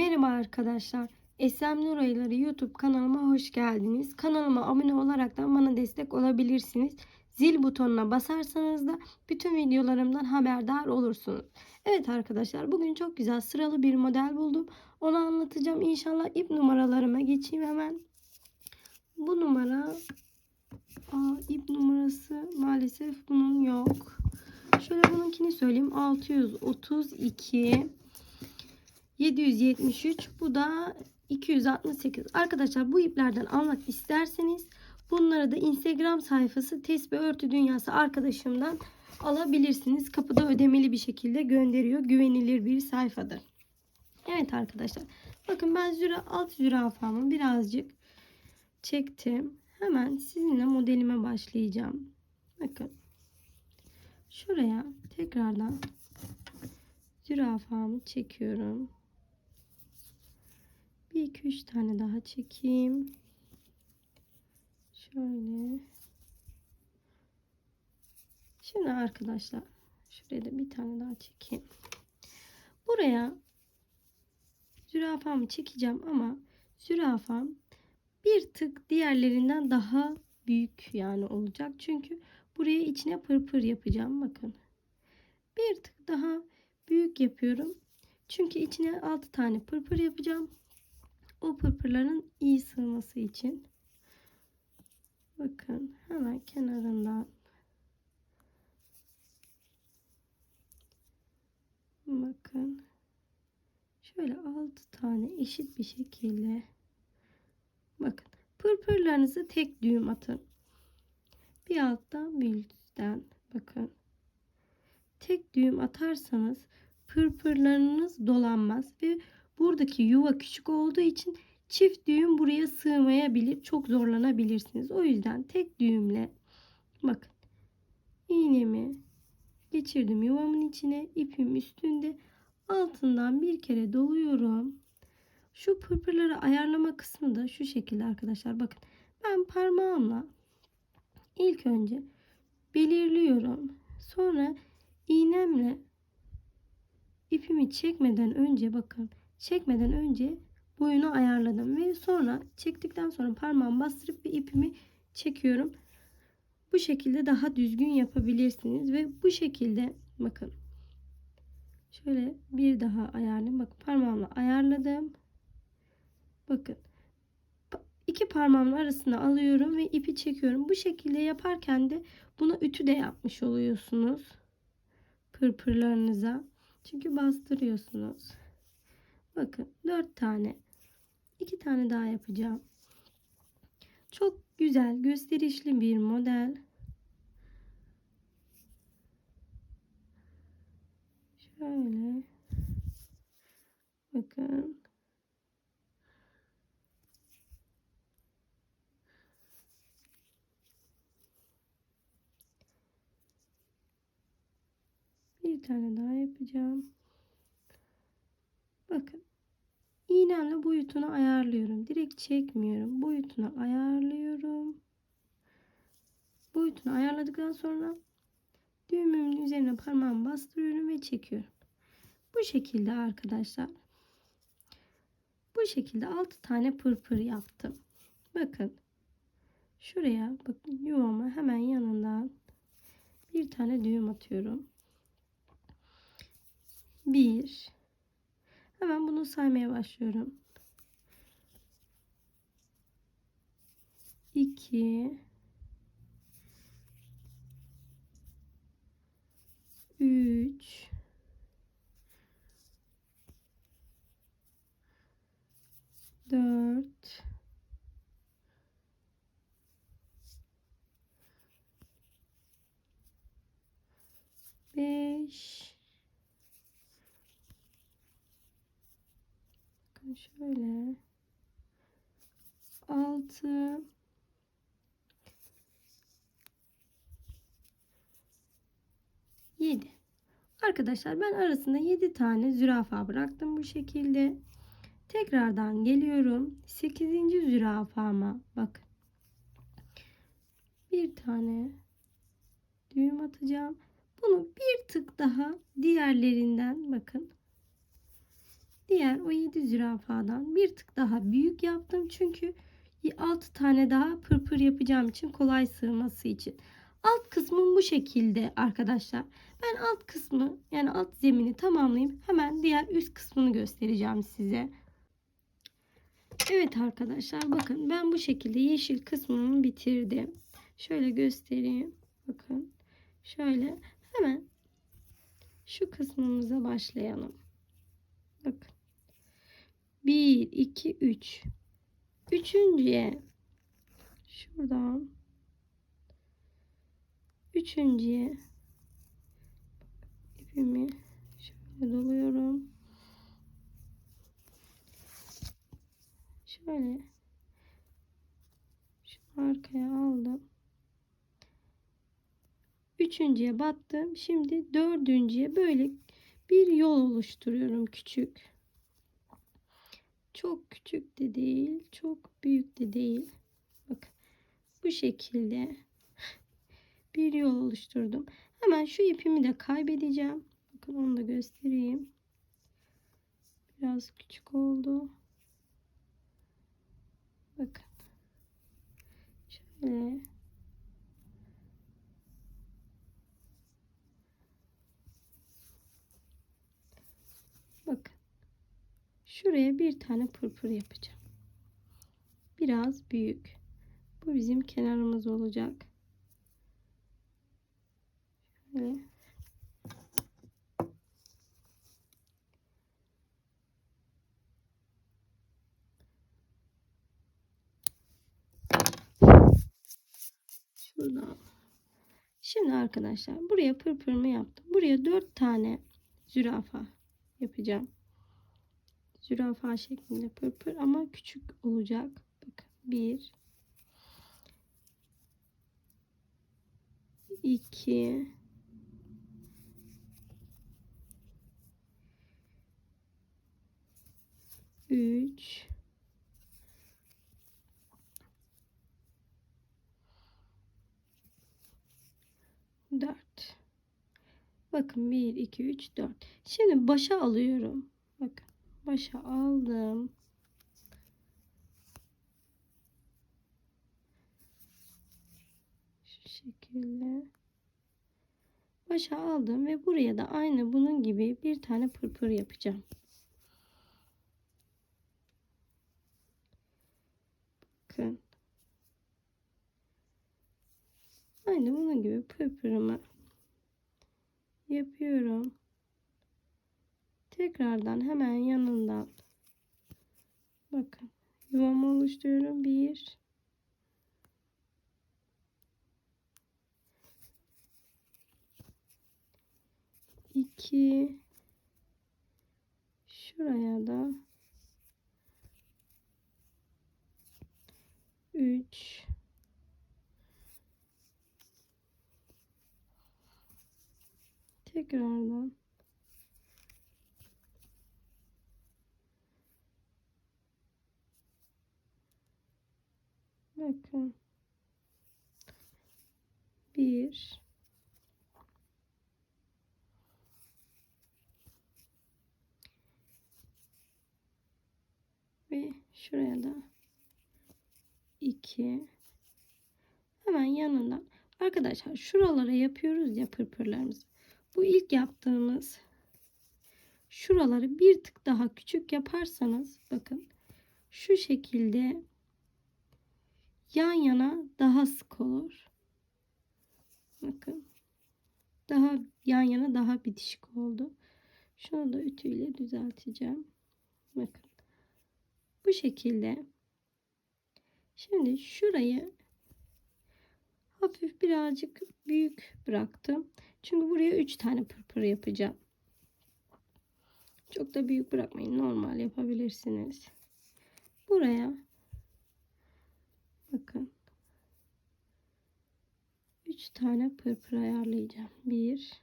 Merhaba arkadaşlar. Esem Nur Ayıları YouTube kanalıma hoş geldiniz. Kanalıma abone olarak da bana destek olabilirsiniz. Zil butonuna basarsanız da bütün videolarımdan haberdar olursunuz. Evet arkadaşlar bugün çok güzel sıralı bir model buldum. Onu anlatacağım. İnşallah ip numaralarıma geçeyim hemen. Bu numara Aa, ip numarası maalesef bunun yok. Şöyle bununkini söyleyeyim. 632 773 bu da 268. Arkadaşlar bu iplerden almak isterseniz bunları da Instagram sayfası Tesbih Örtü Dünyası arkadaşımdan alabilirsiniz. Kapıda ödemeli bir şekilde gönderiyor. Güvenilir bir sayfadır. Evet arkadaşlar. Bakın ben züra, alt zürafamı birazcık çektim. Hemen sizinle modelime başlayacağım. Bakın. Şuraya tekrardan zürafamı çekiyorum. Bir iki üç tane daha çekeyim. Şöyle. Şimdi arkadaşlar şuraya da bir tane daha çekeyim. Buraya zürafamı çekeceğim ama zürafam bir tık diğerlerinden daha büyük yani olacak. Çünkü buraya içine pırpır yapacağım. Bakın. Bir tık daha büyük yapıyorum. Çünkü içine 6 tane pırpır yapacağım. O pırpırların iyi sığması için. Bakın hemen kenarından bakın şöyle 6 tane eşit bir şekilde bakın pırpırlarınızı tek düğüm atın. Bir alttan bir üstten bakın. Tek düğüm atarsanız pırpırlarınız dolanmaz ve buradaki yuva küçük olduğu için çift düğüm buraya sığmayabilir. Çok zorlanabilirsiniz. O yüzden tek düğümle bakın iğnemi geçirdim yuvamın içine ipim üstünde altından bir kere doluyorum. Şu pırpırları ayarlama kısmı da şu şekilde arkadaşlar. Bakın ben parmağımla ilk önce belirliyorum. Sonra iğnemle ipimi çekmeden önce bakın çekmeden önce boyunu ayarladım ve sonra çektikten sonra parmağımı bastırıp bir ipimi çekiyorum. Bu şekilde daha düzgün yapabilirsiniz ve bu şekilde bakın şöyle bir daha ayarlayayım. Bakın parmağımla ayarladım. Bakın iki parmağımın arasına alıyorum ve ipi çekiyorum. Bu şekilde yaparken de buna ütü de yapmış oluyorsunuz. Pırpırlarınıza. Çünkü bastırıyorsunuz. Bakın 4 tane. 2 tane daha yapacağım. Çok güzel, gösterişli bir model. Şöyle. Bakın. Bir tane daha yapacağım. Bakın. İğnemle boyutunu ayarlıyorum. Direkt çekmiyorum. Boyutunu ayarlıyorum. Boyutunu ayarladıktan sonra düğümümün üzerine parmağımı bastırıyorum ve çekiyorum. Bu şekilde arkadaşlar. Bu şekilde 6 tane pırpır yaptım. Bakın. Şuraya bakın yuvama hemen yanından bir tane düğüm atıyorum. 1 Hemen bunu saymaya başlıyorum. 2 3 4 5 Bakın şöyle 6 7 Arkadaşlar ben arasında 7 tane zürafa bıraktım bu şekilde. Tekrardan geliyorum. 8. zürafama bakın. Bir tane düğüm atacağım. Bunu bir tık daha diğerlerinden bakın diğer o 7 zürafadan bir tık daha büyük yaptım. Çünkü 6 tane daha pırpır yapacağım için kolay sığması için. Alt kısmım bu şekilde arkadaşlar. Ben alt kısmı yani alt zemini tamamlayayım. Hemen diğer üst kısmını göstereceğim size. Evet arkadaşlar bakın ben bu şekilde yeşil kısmımı bitirdim. Şöyle göstereyim. Bakın şöyle hemen şu kısmımıza başlayalım. Bakın. 1 2 3 Üçüncüye şuradan üçüncüye ipimi şöyle doluyorum. Şöyle şu arkaya aldım. Üçüncüye battım. Şimdi dördüncüye böyle bir yol oluşturuyorum küçük. Çok küçük de değil, çok büyük de değil. Bakın bu şekilde bir yol oluşturdum. Hemen şu ipimi de kaybedeceğim. Bakın onu da göstereyim. Biraz küçük oldu. Bakın. Şöyle. Bakın. Şuraya bir tane pırpır yapacağım. Biraz büyük. Bu bizim kenarımız olacak. Şöyle. Şimdi arkadaşlar buraya pırpırımı yaptım. Buraya dört tane zürafa yapacağım. Zürafa şeklinde pırpır ama küçük olacak. Bakın bir, iki, üç, dört. Bakın bir, iki, üç, dört. Şimdi başa alıyorum. Bakın başa aldım. Şu şekilde. Başa aldım ve buraya da aynı bunun gibi bir tane pırpır yapacağım. Bakın. Aynı bunun gibi pırpırımı yapıyorum. Tekrardan hemen yanından. Bakın yuvamı oluşturuyorum. Bir. İki. Şuraya da üç. Tekrardan Bakın. Bir. Ve şuraya da iki. Hemen yanından. Arkadaşlar şuralara yapıyoruz ya pırpırlarımızı. Bu ilk yaptığımız şuraları bir tık daha küçük yaparsanız bakın şu şekilde yan yana daha sık olur. Bakın. Daha yan yana daha bitişik oldu. Şunu da ütüyle düzelteceğim. Bakın. Bu şekilde. Şimdi şurayı hafif birazcık büyük bıraktım. Çünkü buraya 3 tane pırpır yapacağım. Çok da büyük bırakmayın. Normal yapabilirsiniz. Buraya Bakın. 3 tane pırpır ayarlayacağım. 1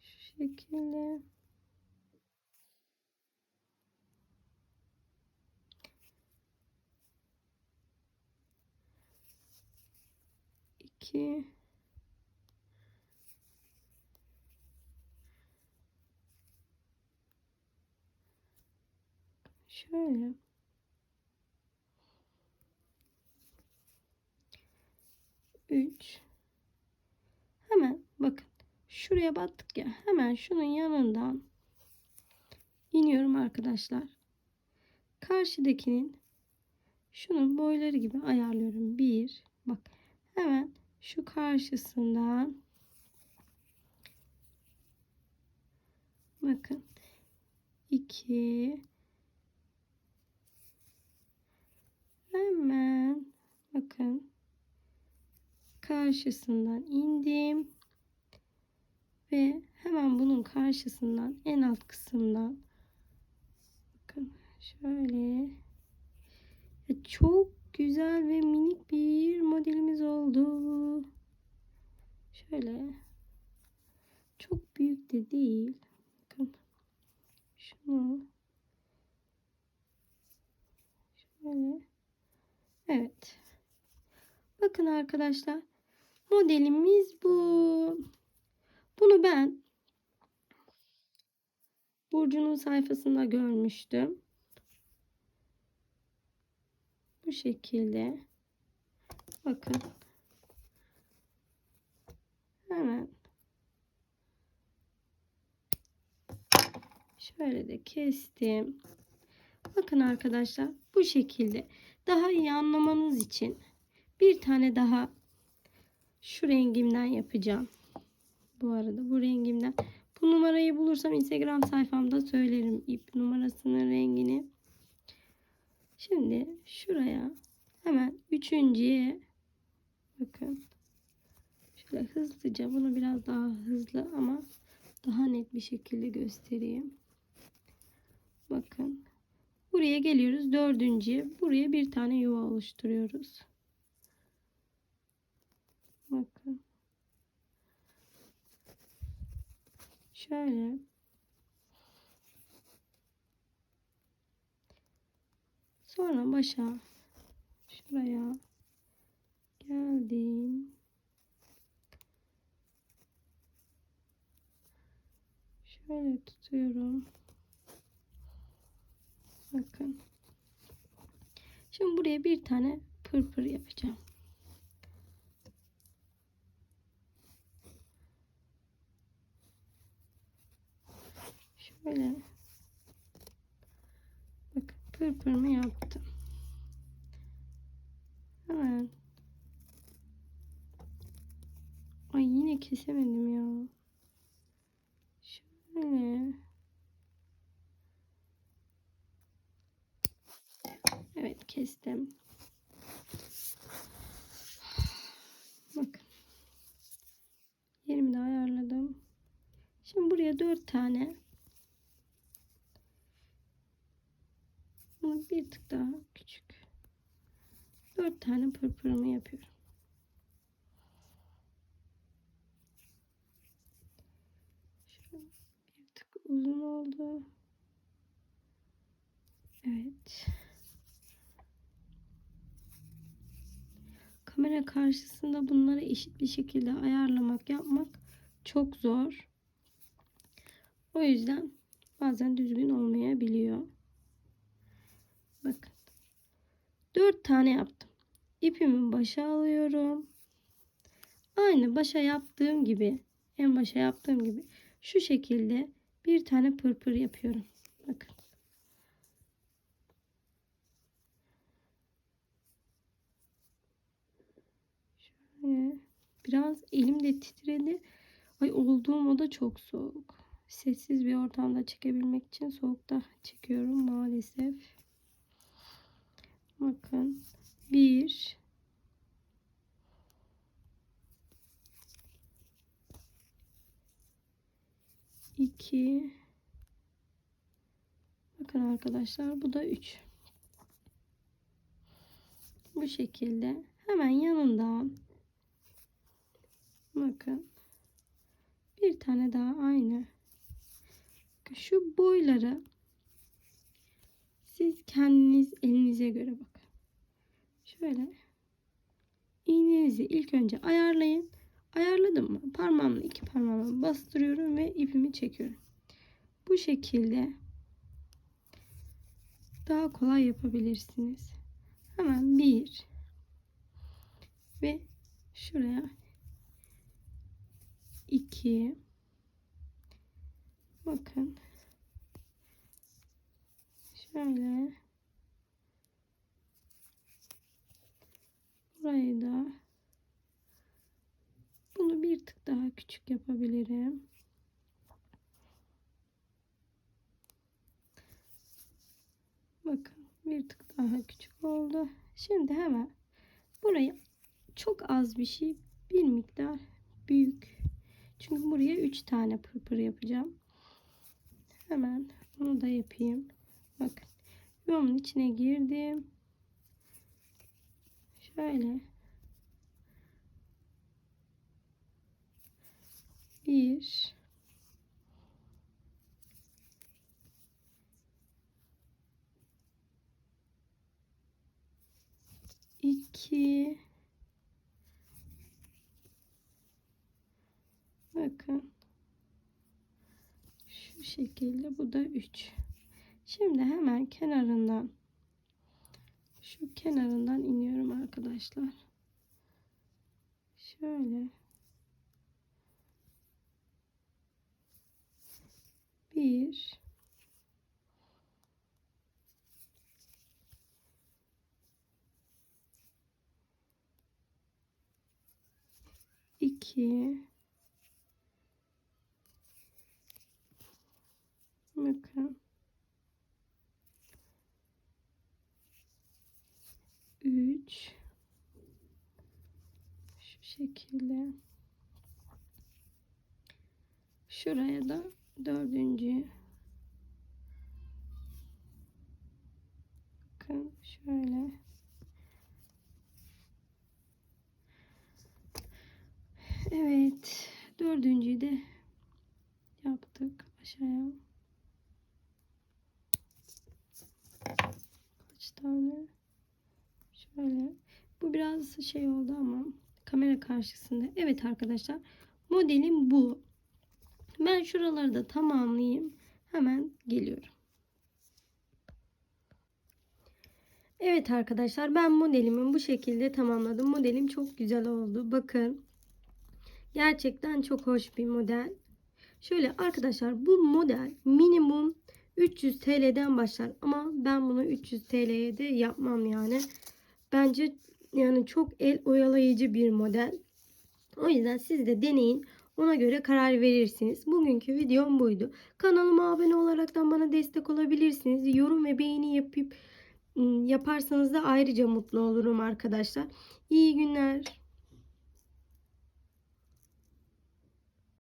Şu şekilde. İki. Şöyle Üç. Hemen bakın. Şuraya battık ya. Hemen şunun yanından iniyorum arkadaşlar. Karşıdakinin şunun boyları gibi ayarlıyorum. Bir. Bak. Hemen şu karşısından bakın 2 hemen bakın karşısından indim ve hemen bunun karşısından en alt kısımdan bakın şöyle çok güzel ve minik bir modelimiz oldu. Şöyle çok büyük de değil. Bakın şunu şöyle evet. Bakın arkadaşlar modelimiz bu. Bunu ben Burcu'nun sayfasında görmüştüm. Bu şekilde. Bakın. Hemen. Şöyle de kestim. Bakın arkadaşlar bu şekilde. Daha iyi anlamanız için bir tane daha şu rengimden yapacağım. Bu arada bu rengimden. Bu numarayı bulursam Instagram sayfamda söylerim ip numarasının rengini. Şimdi şuraya hemen üçüncüye bakın. Şöyle hızlıca bunu biraz daha hızlı ama daha net bir şekilde göstereyim. Bakın. Buraya geliyoruz. Dördüncüye. Buraya bir tane yuva oluşturuyoruz. Bakın. Şöyle. Sonra başa şuraya geldim. Şöyle tutuyorum. Bakın. Şimdi buraya bir tane pırpır yapacağım. Şöyle bakın pırpırımı yaptım. Hemen Ay yine kesemedim ya. Şöyle Evet kestim. Bakın. Yerimi de ayarladım. Şimdi buraya dört tane bunu bir tık daha küçük. Dört tane pırpırımı yapıyorum. Bir tık uzun oldu. Evet. Kamera karşısında bunları eşit bir şekilde ayarlamak, yapmak çok zor. O yüzden bazen düzgün olmayabiliyor. Bakın. 4 tane yaptım. İpimi başa alıyorum. Aynı başa yaptığım gibi, en başa yaptığım gibi şu şekilde bir tane pırpır yapıyorum. Bakın. Şöyle biraz elim de titredi. Ay olduğum oda çok soğuk. Sessiz bir ortamda çekebilmek için soğukta çekiyorum maalesef. Bakın. Bir. iki. Bakın arkadaşlar bu da üç. Bu şekilde hemen yanından bakın bir tane daha aynı şu boyları siz kendiniz elinize göre bakın. Şöyle iğnenizi ilk önce ayarlayın. Ayarladım mı? Parmağımla iki parmağımla bastırıyorum ve ipimi çekiyorum. Bu şekilde daha kolay yapabilirsiniz. Hemen bir ve şuraya iki bakın şöyle burayı da bunu bir tık daha küçük yapabilirim. Bakın bir tık daha küçük oldu. Şimdi hemen burayı çok az bir şey bir miktar büyük. Çünkü buraya 3 tane pırpır yapacağım. Hemen onu da yapayım. Bakın yoğumun içine girdim. Şöyle bir. İki. Bakın. Şu şekilde bu da 3 şimdi hemen kenarından şu kenarından iniyorum arkadaşlar. Şöyle bir. İki. Bakın. Üç. Şu şekilde. Şuraya da dördüncü. Bakın şöyle. Evet dördüncüyü de yaptık. Aşağıya. Kaç tane? Şöyle. Bu biraz şey oldu ama kamera karşısında. Evet arkadaşlar modelim bu şuraları da tamamlayayım hemen geliyorum Evet arkadaşlar ben modelimi bu şekilde tamamladım. Modelim çok güzel oldu. Bakın. Gerçekten çok hoş bir model. Şöyle arkadaşlar bu model minimum 300 TL'den başlar. Ama ben bunu 300 TL'ye de yapmam yani. Bence yani çok el oyalayıcı bir model. O yüzden siz de deneyin. Ona göre karar verirsiniz. Bugünkü videom buydu. Kanalıma abone olaraktan bana destek olabilirsiniz. Yorum ve beğeni yapıp yaparsanız da ayrıca mutlu olurum arkadaşlar. İyi günler.